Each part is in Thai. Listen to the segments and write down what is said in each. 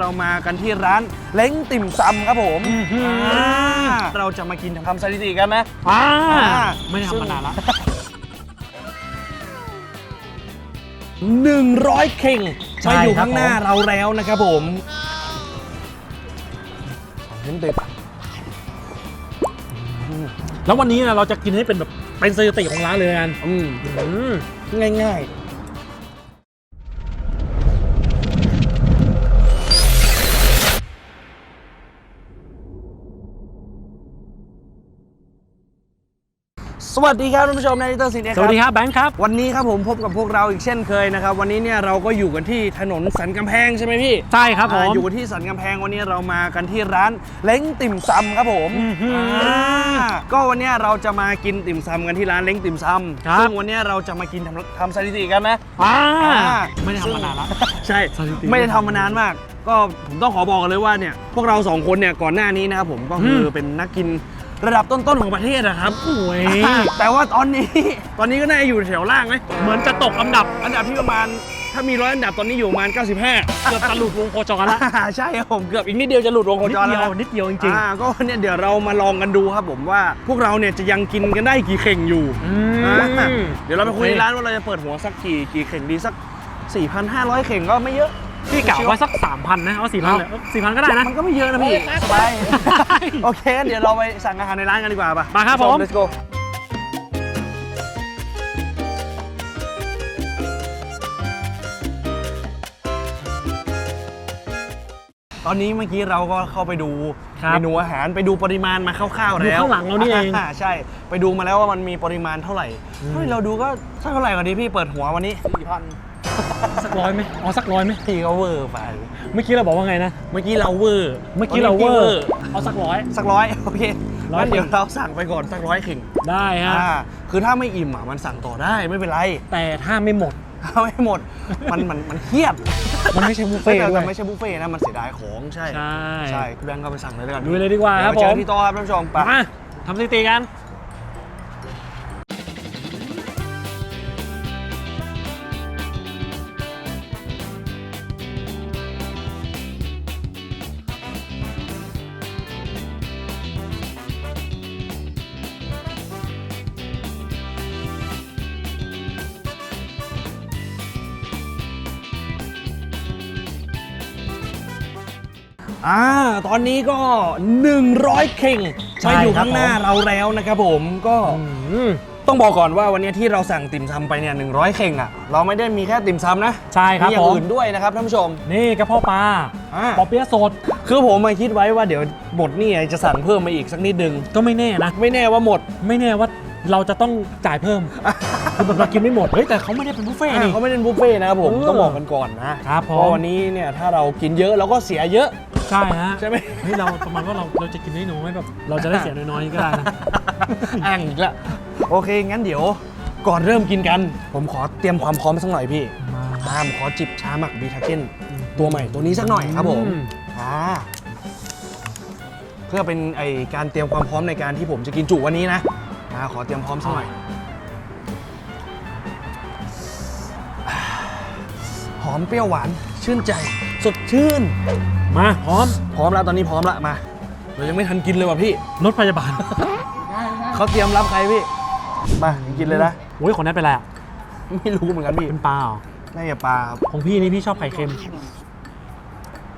เรามากันที่ร้านเล้งติ่มซำครับผมอื้อหืออ่าเราจะมากินทำสถิติกันนะ อ่าอ่า ไม่ได้ทำมานานละ100 เข่งใช่มาอยู่ครับข้างหน้าผม เราแล้วนะครับผมเล้งติ่มแล้ววันนี้นะเราจะกินให้เป็นแบบเป็นสถิติของร้านเลยกันอืม อืมง่าย วัสดีครับท่านผู้ชมในดิจิตอลซีเนียสวัสดีครับแบงค์ครับ วันนี้ครับผมพบกับพวกเราอีกเช่นเคยนะครับ วันนี้เนี่ยเราก็อยู่กันที่ถนนสันกำแพงใช่ไหมพี่ ใช่ครับผมอ่าอยู่กันที่สันกำแพงวันนี้เรามากันที่ร้านเล้งติ่มซำครับผมอื้อหืออ่าก็วันนี้เราจะมากินติ่มซำกันที่ร้านเล้งติ่มซำครับซึ่งวันนี้เราจะมากินทำทำสถิติกันนะอ่าอ่าไม่ได้ทำมานานละใช่สถิติไม่ได้ทำมานานมาก ก็ผมต้องขอบอกกันเลยว่าเนี่ยพวกเราสองคนเนี่ยก่อนหน้านี้นะครับผมก็คืออมเป็นนักกิน ระดับต้นๆของประเทศนะครับโอ้ยแต่ว่าตอนนี้ ตอนนี้ก็น่าจะอยู่แถวล่างไหมเหมือนจะตกอันดับ อันดับที่ประมาณถ้ามีร้อยอันดับตอนนี้อยู่ประมาณ 95 เกือบจะหลุดวงโคจรละอ่าใช่ครับผมเกือบอีกนิดเดียวจะหลุดวงโคนิดจรเดีแล้วยวนะนิดเดียวจริงอ่าก็เนี่ยเดี๋ยวเรามาลองกันดูครับผมว่าพวกเราเนี่ยจะยังกินกันได้กี่เข่งอยู่ๆอือ่ามเดี๋ยวเราไปคุยโอในเคร้านว่าเราจะเปิดหัวสักกี่กี่เข่งดีสัก 4,500 เข่งก็ไม่เยอะ พี่กะว่าสักสามพันนะเอาสี่พันเลยสี่พันก็ได้นะ มันก็ไม่เยอะนะพี่สบายโอเคงั้นเดี๋ยวเราไปสั่งอาหารในร้านกันดีกว่าป่ะมาครับผม let's go ตอนนี้เมื่อกี้เราก็เข้าไปดูครับเมนูอาหารไปดูปริมาณมาคร่าวๆดูแล้วข้างหลังเรานี่เองาใช่ ไปดูมาแล้วว่ามันมีปริมาณเท่าไหร่อืมเฮ้ยเราดูก็สักเท่าไหร่ก่อนดีพี่เปิดหัววันนี้สี่พัน สักร้อยไหมอ๋อสักร้อยไหมพี่ก็เวอร์ไป เมื่อกี้เราบอกว่าไงนะ เมื่อกี้เราเวอร์ เมื่อกี้เราเวอร์ เอาสักร้อย สักร้อยโอเคร้อยงั้นเดี๋ยวเราสั่งไปก่อนสักร้อยเข่งได้ฮะ อ่าคือถ้าไม่อิ่มอะมันสั่งต่อได้ไม่เป็นไร แต่ถ้าไม่หมดถ้าไม่หมด มันมันมันเครียดมันไม่ใช่บุฟเฟ่ต์แต่ด้วยไม่ใช่บุฟเฟ่ต์นะ มันเสียดายของใช่ใช่ ใช่คุณแบงค์ก็ไปสั่งเลยแล้วกันลุยเลยดีกว่าครับเดี๋ยวไปเจอผมที่โต๊ะครับท่านผู้ชมไป มาทำสถิติกัน อ่าตอนนี้ก็ 100 เข่งใช่มาอยู่ครับ ข้างหน้าผมเราแล้วนะครับผมก็อืมต้องบอกก่อนว่าวันนี้ที่เราสั่งติ่มซำไปเนี่ย100 เข่งอะเราไม่ได้มีแค่ติ่มซำนะใช่ครับมีอย่าผงมอื่นด้วยนะครับท่านผู้ชม นี่กระเพาะปลาอ่า ปอเปี๊ยะสดคือผมมาคิดไว้ว่าเดี๋ยวหมดนี่จะสั่งเพิ่มมาอีกสักนิดนึงก็ไม่แน่นะ ไม่แน่ว่าหมดไม่แน่ว่าเราจะต้องจ่ายเพิ่ม คือแบบเรากินไม่หมด เฮ้ย แต่เขาไม่ได้เป็นบุฟเฟ่ต์อ่านี่ เขาไม่ได้บุฟเฟ่ต์นะครับผมเออต้องบอกกันก่อนนะครับผม เพราะวันนี้เนี่ยถ้าเรากินเยอะเราก็เสียเยอะ ใช่ฮะใช่ไหม เฮ้ยเราประมาณว่าเราเราจะกินน้อยๆแบบเราจะได้เสียน้อยๆก็ได้นะแองอีกละโอเค งั้นเดี๋ยวก่อนเริ่มกินกัน ผมขอเตรียมความพร้อมสักหน่อยพี่มาตามขอจิบชาหมักบีทาเก้นตัวใหม่ตัวนี้สักหน่อยครับผมอืม อ่าเพื่อเป็นไอการเตรียมความพร้อมในการที่ผมจะกินจุวันนี้นะอ่าขอเตรียมพร้อมสักหน่อยอ่าหอมเปรี้ยวหวานชื่นใจ สดชื่น มาพร้อม พร้อมแล้วตอนนี้พร้อมแล้วมา เรายังไม่ทันกินเลยว่ะพี่รถพยาบาลเขาเตรียมรับใครพี่ มากินเลยนะ โอ้ยคนนั้นเป็นอะไรอะไม่รู้เหมือนกันพี่เป็นปลาเหรอน่าจะปลาครับของพี่นี่พี่ชอบไข่เค็ม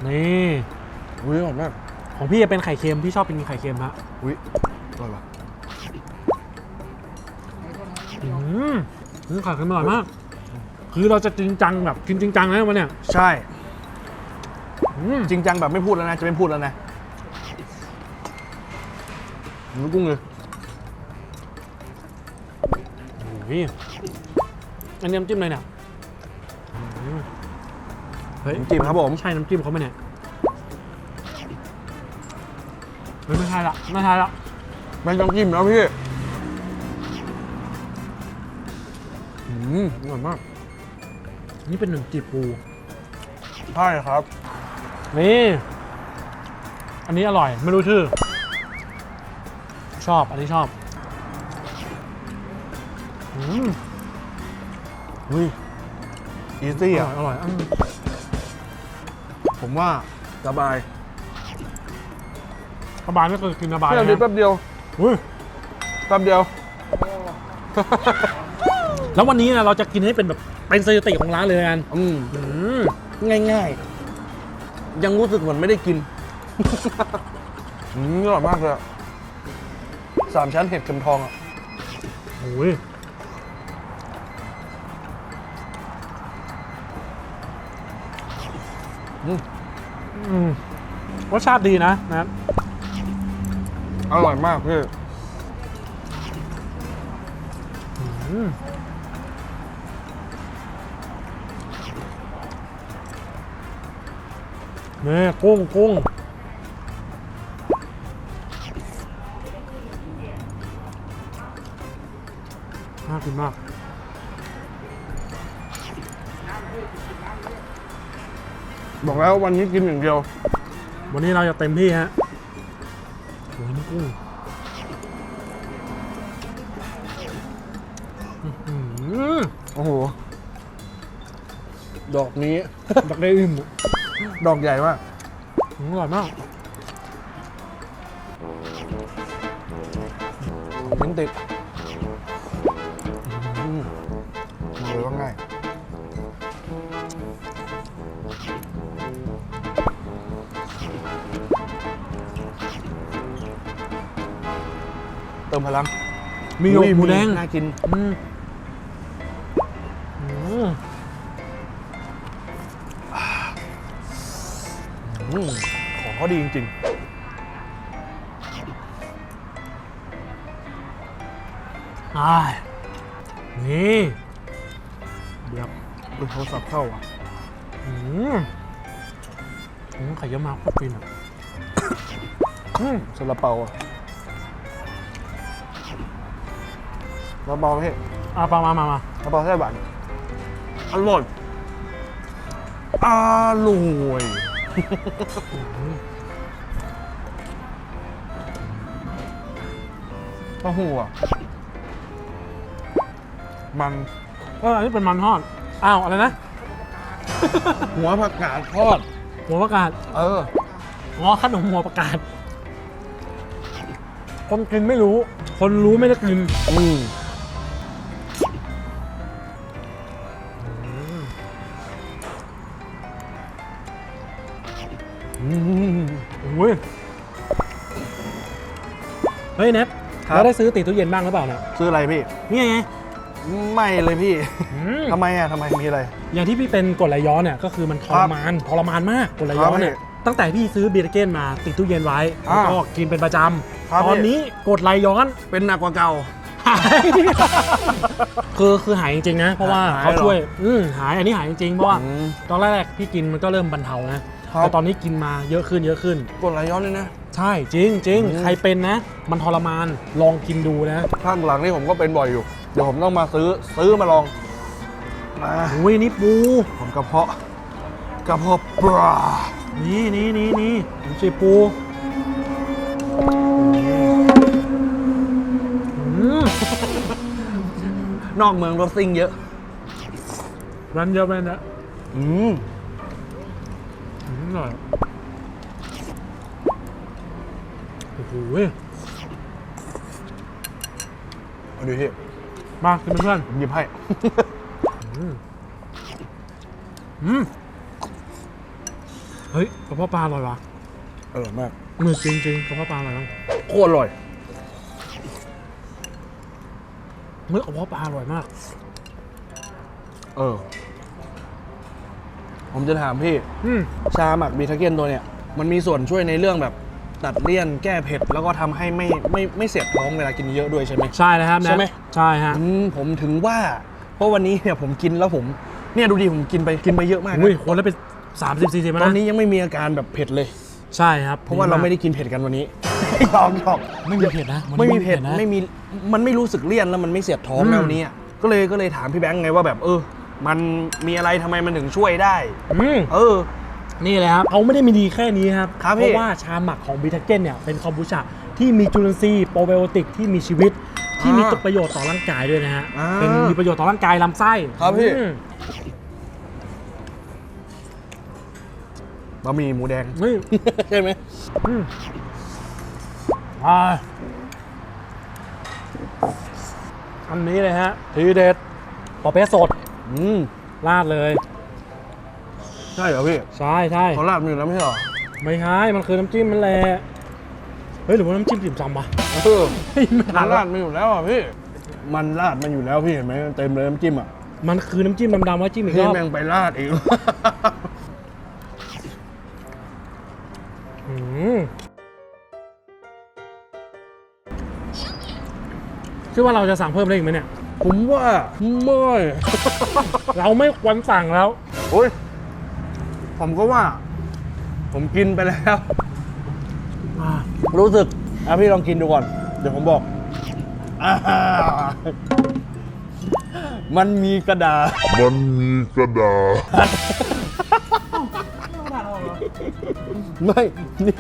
นี่อุ้ยอร่อยมากของพี่จะเป็นไข่เค็มพี่ชอบเป็นไข่เค็มฮะอุ้ยอร่อยว่ะอืมนี่ไข่เค็มอร่อยมาก คือเราจะจริงจังแบบกินจริงจังนะวันเนี้ยใช่อืม จริงจังแบบไม่พูดแล้วนะ จะไม่พูดแล้วนะหมูกุ้งเลยโอ้ยอันนี้น้ำจิ้มอะไรเนี่ยอืมเฮ้ยน้ำจิ้มครับผม ใช่น้ำจิ้มเขาไหมเนี่ยเฮ้ยไม่ใช่ละไม่ใช่ละไม่ต้องจิ้มแล้วพี่อืมอร่อยมาก นี่เป็นหนึ่งจีบปู ใช่ครับ นี่ อันนี้อร่อย ไม่รู้ชื่อ ชอบ อันนี้ชอบ อืมอุ้ยอีซี่อร่อะอยอร่อยอืมผมว่าสบายสบายก็คือกินสบายแค่นะนี้แป๊บเดียวอุ้ย แป๊บเดียว แล้ววันนี้นะเราจะกินให้เป็นแบบเป็นสถิติของร้านเลยกันอืม อืมง่ายๆ ยังรู้สึกเหมือนไม่ได้กิน อืมอร่อยมากเลยอะสามชั้นเห็ดเข็มทองอะโอ้ยอืมอืมรสชาติดีนะนะอร่อยมากพี่อืม นี่กุ้งกุ้งน่ากินมากบอกแล้ววันนี้กินอย่างเดียว วันนี้เราจะเต็มที่ฮะโอ้ยนี่กุ้งอื้อหือโอ้โห ดอกนี้ดักได้อิ่มอะ ดอกใหญ่มากอร่อยมากชิ้นติดอืมบอกเลยว่าง่ายเติมพลัง มีหยกอุ้ยหมูแดง น่ากิน ดีจริงอ่านี่เดี๋ยวๆดูโทรศัพท์เข้าอะอืมอืมไข่เยอะมากโคตรฟินอะอืมซาลาเปาอะซาลาเปาพี่อะปามามามาซาลาเปาไส้หวานอร่อยอร่อย เต้าหู้อะ มันเอออันนี้เป็นมันทอด อ้าว อะไรนะ หัวผักกาดทอด หัวประกาศเออ อ๋อขนมหัวประกาศ คนกินไม่รู้ คนรู้ไม่ได้กิน อืมอืมโอ้ย เฮ้ยเน็ต ครับเราได้ซื้อติดตู้เย็นบ้างหรือเปล่าเนี่ยซื้ออะไรพี่นี่ไงไม่เลยพี่อืม ทำไมอะทำไมมีอะไร อย่างที่พี่เป็นกรดไหลย้อนเนี่ยก็คือมันทรมานทรมานมากกรดไหลย้อนเนี่ยครับตั้งแต่พี่ซื้อเบียร์เก้นมาติดตู้เย็นไว้อ่าแล้วก็กินเป็นประจครับำตอนพี่ นี้กรดไหลย้อนเป็นหนักกว่าเก่า หายคือคือหายจริงๆนะ เพราะว่าหายเขาเหรอช่วยอืมหายอันนี้หายจริงๆเพราะว่าอืมตอนแรกพี่กินมันก็เริ่มบรรเทานะ ครับ แต่ตอนนี้กินมาเยอะขึ้นเยอะขึ้น กดไหลย้อนเลยนะ ใช่จริงจริงอืมใครเป็นนะ มันทรมานลองกินดูนะ ข้างหลังนี่ผมก็เป็นบ่อยอยู่ เดี๋ยวผมต้องมาซื้อซื้อมาลองมาอุ้ยนี่ปูผมกระเพาะกระเพาะปลานี่นี่นี่นี่ชีปูอืมนอกเมืองรถซิ่งเยอะรันเยอะไปนะอืม อืมอร่อยโอ้โหเอาดูพี่มากินเป็นเพื่อนผมหยิบให้ อืมอืมเฮ้ยกระเพาะปลาอร่อยวะอร่อยมากมือจริงจริงๆกระเพาะปลาอร่อยมากโคตรอร่อยเฮ้ยกระเพาะปลาอร่อยมาก เออ ผมจะถามพี่อืม ชาหมักบีทาเกนตัวเนี่ยมันมีส่วนช่วยในเรื่องแบบตัดเลี่ยนแก้เผ็ด แล้วก็ทำให้ไม่ไม่ไม่เสียดท้องเวลากินเยอะด้วยใช่ไหม ใช่เลยครับใช่ไหมแนทใช่ฮะอืมผมถึงว่า เพราะวันนี้เนี่ยผมกินแล้วผมเนี่ยดูดิผมกินไปกินไปเยอะมากนะอุ้ยคนละเป็นสามสิบสี่สิบตนะอนนี้ยังไม่มีอาการแบบเผ็ดเลย ใช่ครับเพราะว่าเราไม่ได้กินเผ็ดกันวันนี้ หยอกหยอกไม่มีเผ็ดนะวันนี้ไม่มีเผ็ดนะ ไม่มีมันไม่รู้สึกเลี่ยนแล้วมันไม่เสียดท้องอืมแนวนี้อะก็เลยก็เลยถามพี่แบงค์ไงว่าแบบเออ มันมีอะไรทำไมมันถึงช่วยได้ อืม เออ นี่เลยครับเขาไม่ได้มีดีแค่นี้ครับ ครับเพพี่ราะว่าชาหมักของบิทาเก้นเนี่ยเป็นคอมบูชาที่มีจุลินทรีย์โปรไบโอติกที่มีชีวิต ที่มีอ่าประโยชน์ต่อร่างกายด้วยนะฮะ อ่าเป็นมีประโยชน์ต่อร่างกายลำไส้ครับพี่ อืมบะหมี่หมูแดง เฮ้ย ใช่ไหมอืมอ่าอันนี้เลยฮะทีเด็ดปอเปี๊ยะสด อืมราดเลย ใช่เหรอพี่ใช่ใช่เขาลาดมันอยู่แล้วไม่ใช่เหรอไม่ใช่มันคือน้ำจิ้มมันแหละเฮ้ยหรือว่าน้ำจิ้มติ่มซำวะเออเฮ้ยไม่มัทันนราละดมันอยู่แล้วอะพี่ มันราดมันอยู่แล้วพี่เห็นไหมเต็มเลยน้ำจิ้มอะมันคือน้ำจิ้มดำๆว่าจิ้มอีกรพี่อบแม่งไปราดอีก อืมคิดว่าเราจะสั่งเพิ่มได้อีกไหมเนี่ย ผมว่าไม่ เราไม่ควรสั่งแล้วโอ้ย ผมก็ว่า ผมกินไปแล้วอ่ารู้สึกอะพี่ลองกินดูก่อน เดี๋ยวผมบอกอ่ามันมีกระดาษ มันมีกระดาษ ไม่นี่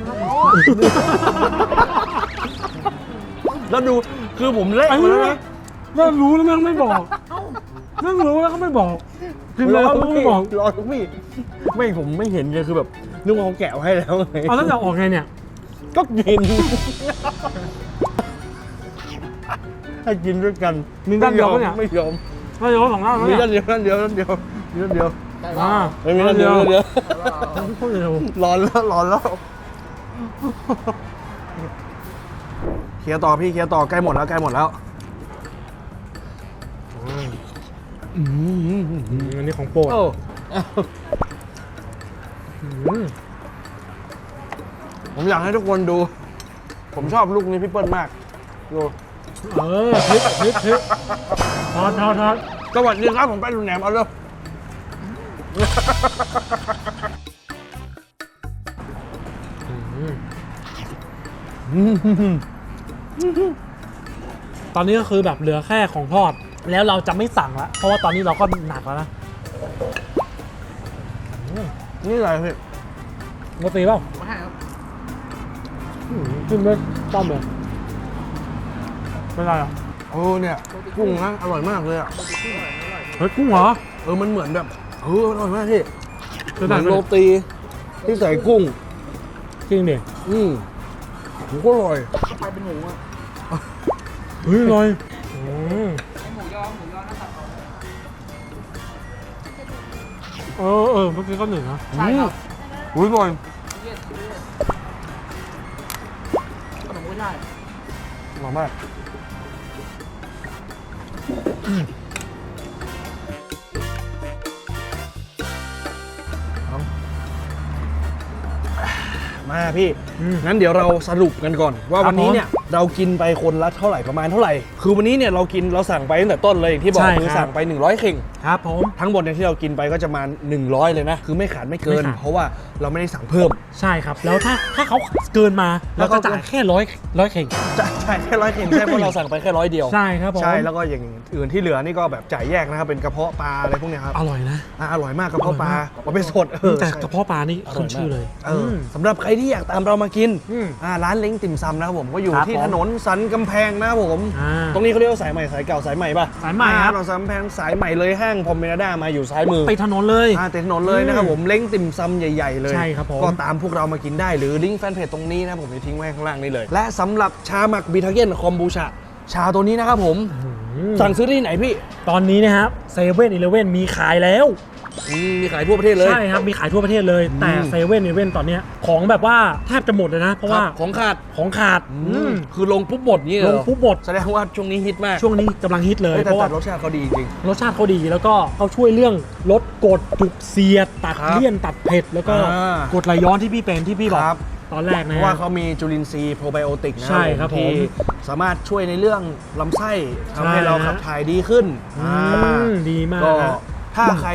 แล้วดู คือผมเละหมดแล้วนะ ถ้ารู้แล้วแม่งไม่บอกถ้ารู้แล้วก็ไม่บอกกินแล้วก็ไม่บอกรอทุกพี่ไม่ผมไม่เห็นไงคือแบบนึกว่าเขาแกะไว้ให้แล้วไงเอาแล้วจะออกไงเนี่ยก็กินให้กินด้วยกันมีด้านเดียวปะเนี่ย ไม่ยอมเราจะเอาสองหน้าแล้วมีเนี่ยด้านเดียวด้านเดียวด้านเดียวมีด้านเดียวอ่าไม่มีด้านเดียวด้านเดียวพูดเร็วร้อนแล้วร้อนแล้วเคลียร์ต่อพี่เคลียร์ต่อใกล้หมดแล้วใกล้หมดแล้ว อืมอืมอันนี้ของโปรดโอ้อืมผมอยากให้ทุกคนดู ผมชอบลูกนี้พี่เปิ้ลมากดูเออพลิกพลิกพลิกทอดทอดทอดสวัสดีครับผมไปดูแหนมเอาเร็วตอนนี้ก็คือแบบเหลือแค่ของทอด แล้วเราจะไม่สั่งละเพราะว่าตอนนี้เราก็หนักแล้วนะนี่อะไรพี่โรตีเปล่าอืมจิ้มด้วยต้อมเลยไม่ได้อะโอ้เนี่ยกุ้งนะอร่อยมากเลยอะเฮ้ยกุ้งเหรอเออมันเหมือนแบบเอออร่อยมากพี่จะเหได้มือนไหมโรตีที่ใส่กุ้งจริงดิอืมผมก็อร่อยเฮ้ยอร่อย เออเออเมื่อกี้ก็หนึ่งนะใช่ครับอุ้ยอร่อยขนมกุ้ยช่ายอร่อยมาก มาพี่อืมงั้นเดี๋ยวเราสรุปกันก่อน ว่าครับวันนี้ผมเนี่ยเรากินไปคนละเท่าไหร่ประมาณเท่าไหร่ คือวันนี้เนี่ยเรากินเราสั่งไปตั้งแต่ต้นเลยอย่างที่บอกใช่คือครับสั่งไป 100เข่งครับผมทั้งหมดเนี่ยที่เรากินไปก็จะมา 100 เลยนะ คือไม่ขาดไม่เกินไม่ขาดเพราะว่าเราไม่ได้สั่งเพิ่ม ใช่ครับ แล้วถ้าถ้าเขาเกินมาแล้เราวก็จะจ่ายแค่ร้อยร้อยเข่งจะ ใช่แค่ร้อยเข่งใช่เพราะเราสั่งไปแค่ร้อยเดียว ใช่ครับผม ใช่แล้วก็อย่างอื่นที่เหลือนี่ก็แบบจ่ายแยกนะครับเป็นกระเพาะปลาอะไรพวกเนี้ยครับอร่อยนะอะอร่อยมากกระเพาะปลาอร่อยมากปลาเป็นสดเออแต่ใช่กระเพาะปลานี่ขึ้นชื่อเลยเอออสำหรับใครที่อยากตามเรามากินอืมอ่าร้านเล้งติ่มซำนะครับผมก็อยู่ครับที่ผมถนนสันกำแพงนะครับผมอ่าตรงนี้เขาเรียกว่าสายใหม่สายเก่าสายใหม่ป่ะสายใหม่ครับอ่เราสายกำแพงสายใหม่เลยห้างพอมเมนาด้ามาอยู่ซ้ายมือไปถนนเลยอ่าติดถนนเลยนะครับผมเล้งติ่มซำใหญ่ ๆ เลยใช่ครับผมก็ตามพวกเรามากินได้หรือลิงก์แฟนเพจตรงนี้นะผมจะทิ้งไว้ข้างล่างนี้เลย และสำหรับชาหมักบิทาเกนคอมบูชาชาตัวนี้นะครับผมอืมสั่งซื้อได้ที่ไหนพี่ ตอนนี้นะครับเซเว่นอีเลเว่นมีขายแล้วอืมมีขายทั่วประเทศเลย ใช่ครับ มีขายทั่วประเทศเลย แต่อืมเซเว่นอีเลเว่นตอนเนี้ยของแบบว่าแทบจะหมดเลยนะ เพราะว่าครับของขาดของขาดอือืมมคือลงปุ๊บหมดนี่เหรลองปุ๊บหมดแสดงว่าช่วงนี้ฮิตมากช่วงนี้กำลังฮิตเลยเฮ้ยเพแต่ราะว่าแต่รสชาติเขาดีจริงรสชาติเขาดีแล้วก็เขาช่วยเรื่องลดกรดจุกเสียดตัดครับเลี่ยนตัดเผ็ดแล้วก็อ่ากรดไหลย้อนที่พี่เป็นที่พี่บอกครับ ตอนแรกเพนะ ราะว่าเขามีจุลินทรีย์โปรไบโอติกนะใช่ครับที่ผมสามารถช่วยในเรื่องลำไส้ใช่ทำให้เราขับถ่ายดีขึ้นอือ่ามดีมากก็ฮะถ้าใคร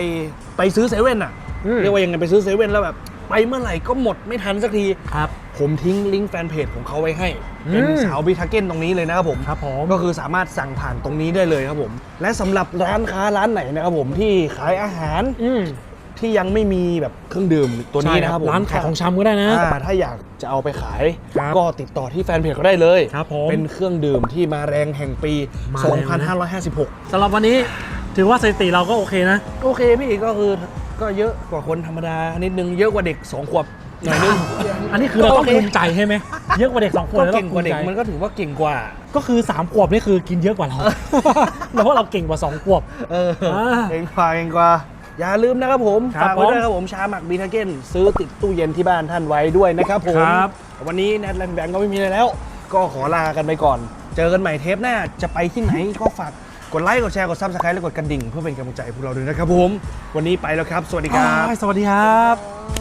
ไปซื้อเซเว่นอะ อืม เรียกว่ายังไงไปซื้อเซเว่นแล้วแบบ ไปเมื่อไหร่ก็หมดไม่ทันสักที ครับ ผมทิ้งลิงก์แฟนเพจของเขาไว้ให้ เป็นอืมสาวบิทาเก้นตรงนี้เลยนะครับผม ครับผม ก็คือสามารถสั่งผ่านตรงนี้ได้เลยครับผม และสำหรับร้านค้าร้านไหนนะครับผมที่ขายอาหาร อืม ที่ยังไม่มีแบบเครื่องดื่มตัวนี้นะครับผมร้านขายของชำก็ได้นะอ่าถ้าอยากจะเอาไปขายครับก็ติดต่อที่แฟนเพจเขาได้เลยครับผมเป็นเครื่องดื่มที่มาแรงแห่งปีมาแรงนะ2556สำหรับวันนี้ถือว่าสถิติเราก็โอเคนะ โอเคพี่ก็คือก็เยอะกว่าคนธรรมดานิดนึงเยอะกว่าเด็กสองขวบหน่อยนึงอันนี้คือเราต้องโอเคภูมิใจใช่ไหมเยอะกว่าเด็กสองคนก็แล้วเก่งกว่าเด็กภูมันใจก็ถือว่าเก่งกว่า ก็คือสามขวบนี่คือกินเยอะกว่าเราแล้วเพราะเราเก่งกว่าสองขวบเอออ่าเก่งกว่าเก่งกว่า อย่าลืมนะครับผมครับฝากไว้ด้วยผมครับผมชาหมักบีทาเก้นซื้อติดตู้เย็นที่บ้านท่านไว้ด้วยนะครับผมครับ วันนี้แนทแลนด์แบงก์ก็ไม่มีอะไรแล้ว ก็ขอลากันไปก่อน เจอกันใหม่เทปหน้าจะไปที่ไหน ก็ฝากกดไลค์กดแชร์กดซับสไครต์และกดกระดิ่งเพื่อเป็นกำลังใจให้พวกเราด้วยนะครับผม วันนี้ไปแล้วครับ สวัสดีครับ สวัสดีครับ